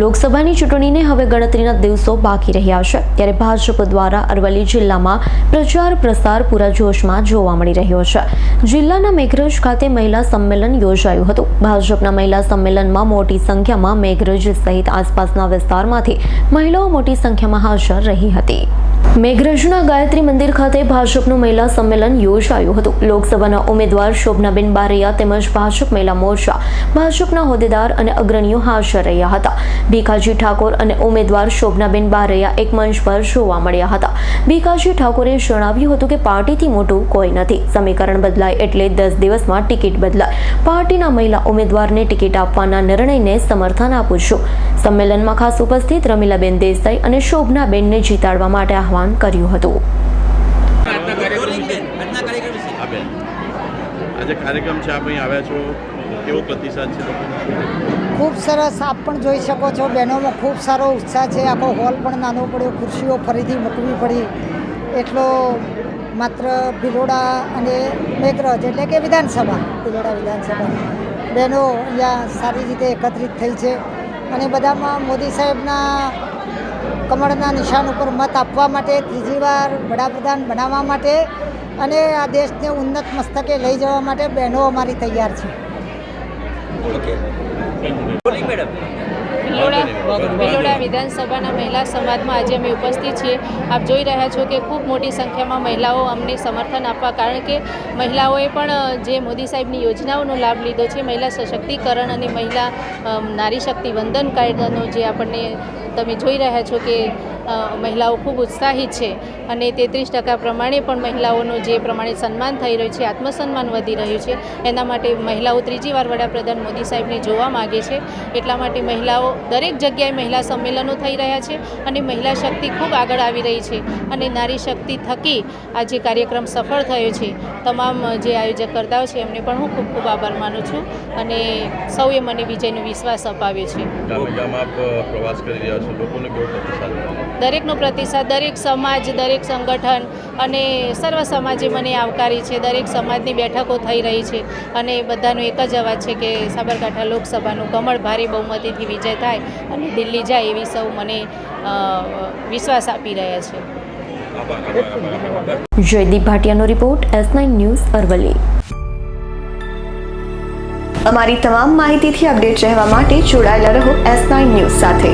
લોકસભાની ચૂંટણીને હવે ગણતરીના દિવસો બાકી રહ્યા છે. ત્યારે ભાજપ દ્વારા અરવલ્લી જિલ્લામાં પ્રચાર પ્રસાર પૂરા જોશમાં જોવા મળી રહ્યો છે. જિલ્લાના મેઘરજ ખાતે મહિલા સંમેલન યોજાયું હતું. ભાજપના મહિલા સંમેલનમાં મોટી સંખ્યામાં મેઘરજ સહિત આસપાસના વિસ્તારમાંથી મહિલાઓ મોટી સંખ્યામાં હાજર રહી હતી. મેઘરજના ગાયત્રી મંદિર ખાતે ભાજપનું મહિલા સંમેલન યોજાયું હતું. લોકસભાના ઉમેદવાર શોભનાબેન બારૈયા તેમજ ભાજપ મહિલા મોરચા, ભાજપના હોદ્દેદાર અને અગ્રણીઓ હાજર રહ્યા હતા. ભીખાજી ઠાકોર અને ઉમેદવાર શોભનાબેન બારૈયા એક મંચ પર જોવા મળ્યા હતા. ભીખાજી ઠાકોરે જણાવ્યું હતું કે પાર્ટીથી મોટું કોઈ નથી. સમીકરણ બદલાય એટલે દસ દિવસમાં ટિકિટ બદલાય. પાર્ટીના મહિલા ઉમેદવારને ટિકિટ આપવાના નિર્ણયને સમર્થન આપું છું. સંમેલનમાં ખાસ ઉપસ્થિત રમીલાબેન દેસાઈ અને શોભનાબેનને જીતાડવા માટે આહવાન કર્યું હતું. આજે કાર્યક્રમ છે આપ અહીં આવ્યા છો. કેવો પ્રતિસાદ છે? ખૂબ સરસ આપ પણ જોઈ શકો છો બહેનોમાં ખૂબ સારો ઉત્સાહ છે. આખો હોલ પણ નાનો પડ્યો ખુરશીઓ ફરીથી મૂકવી પડી. એટલો માત્ર ભિલોડા અને મેઘરજ એટલે કે વિધાનસભા ભિલોડા વિધાનસભા. બહેનો અહીંયા સારી રીતે એકત્રિત થઈ છે. અને બધામાં મોદી સાહેબના કમળના નિશાન ઉપર મત આપવા માટે ત્રીજી વાર વડાપ્રધાન બનાવવા માટે અને આ દેશને ઉન્નત મસ્તકે લઈ જવા માટે બહેનો અમારી તૈયાર છે. વિધાનસભાના મહિલા સમાજમાં આજે અમે ઉપસ્થિત છીએ. આપ જોઈ રહ્યા છો કે ખૂબ મોટી સંખ્યામાં મહિલાઓ અમને સમર્થન આપવા, કારણ કે મહિલાઓએ પણ જે મોદી સાહેબની યોજનાઓનો લાભ લીધો છે, મહિલા સશક્તિકરણ અને મહિલા નારી શક્તિ વંદન કાયદાનો જે આપણને તમે જોઈ રહ્યા છો કે મહિલાઓ ખૂબ ઉત્સાહિત છે અને તેત્રીસ ટકા પ્રમાણે પણ મહિલાઓનું જે પ્રમાણે સન્માન થઈ રહ્યું છે, આત્મસન્માન વધી રહ્યું છે. એના માટે મહિલાઓ ત્રીજી વાર વડાપ્રધાન મોદી સાહેબને જોવા માગે છે. એટલા માટે મહિલાઓ દરેક જગ્યાએ મહિલા સંમેલનો થઈ રહ્યા છે અને મહિલા શક્તિ ખૂબ આગળ આવી રહી છે અને નારી શક્તિ થકી આ જે કાર્યક્રમ સફળ થયો છે તમામ જે આયોજક કરતાઓ છે એમને પણ હું ખૂબ ખૂબ આભાર માનું છું અને સૌએ મને વિજયનો વિશ્વાસ અપાવ્યો છે. દરેકનો પ્રતિસાદ દરેક સમાજ દરેક સંગઠન અને સર્વ સમાજે મને આવકારી છે દરેક સમાજની બેઠકો થઈ રહી છે અને બધાનો એક જ અવાજ છે કે સાબરકાંઠા લોકસભાનું કમળ ભારે બહુમતીથી વિજય થાય અને દિલ્હી જાય એવી સૌ મને વિશ્વાસ આપી રહ્યા છે. Jaydeep ભાટિયાનો report S nine news Aravalli. અમારી તમામ માહિતીથી અપડેટ રહેવા માટે જોડાયેલા રહો એસ નાઇન ન્યૂઝ સાથે.